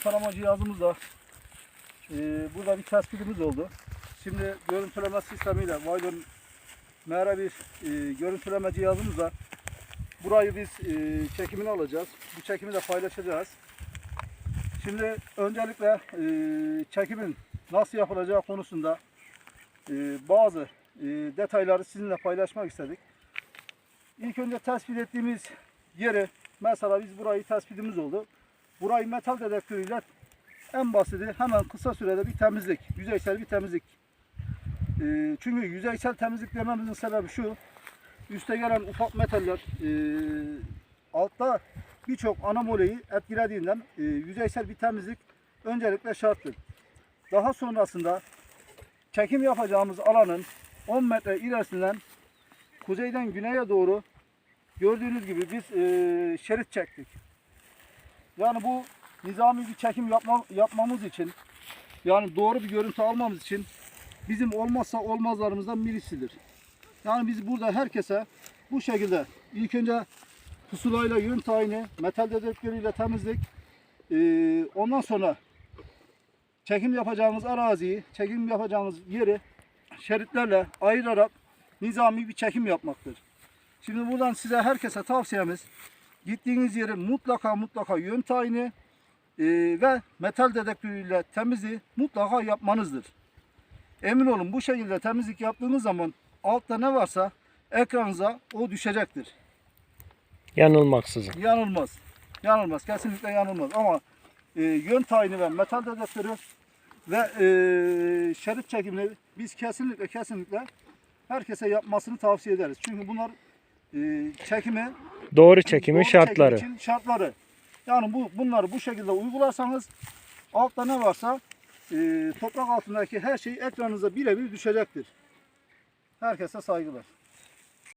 tarama cihazımızla e, burada bir tespitimiz oldu. Şimdi görüntüleme sistemiyle Vaylon MR bir e, görüntüleme cihazımızla burayı biz e, çekimini alacağız. Bu çekimi de paylaşacağız. Şimdi öncelikle e, çekimin nasıl yapılacağı konusunda e, bazı e, detayları sizinle paylaşmak istedik. İlk önce tespit ettiğimiz yeri mesela biz burayı tespitimiz oldu. Burayı metal dedektörüyle en basiti hemen kısa sürede bir temizlik, yüzeysel bir temizlik. E, çünkü yüzeysel temizlik dememizin sebebi şu. Üste gelen ufak metaller e, altta birçok anomoleyi etkilediğinden e, yüzeysel bir temizlik öncelikle şarttır. Daha sonrasında çekim yapacağımız alanın 10 metre ilerisinden kuzeyden güneye doğru gördüğünüz gibi biz e, şerit çektik. Yani bu nizami bir çekim yapma, yapmamız için yani doğru bir görüntü almamız için bizim olmazsa olmazlarımızdan birisidir. Yani biz burada herkese bu şekilde ilk önce pusulayla yön tayini, metal dedektörüyle temizlik, e, ondan sonra çekim yapacağımız araziyi, çekim yapacağımız yeri şeritlerle ayırarak nizami bir çekim yapmaktır. Şimdi buradan size herkese tavsiyemiz gittiğiniz yeri mutlaka mutlaka yön tayini e, ve metal dedektörüyle temizliği mutlaka yapmanızdır. Emin olun bu şekilde temizlik yaptığınız zaman altta ne varsa ekranınıza o düşecektir. Yanılmaksızın. Yanılmaz. Yanılmaz. Kesinlikle yanılmaz. Ama e, yön tayini ve metal dedektörü ve e, şerit çekimini biz kesinlikle kesinlikle herkese yapmasını tavsiye ederiz. Çünkü bunlar e, çekimi Doğru çekimin doğru çekim şartları. için şartları. Yani bu bunları bu şekilde uygularsanız altta ne varsa e, toprak altındaki her şey ekranınıza birebir düşecektir. Herkese saygılar.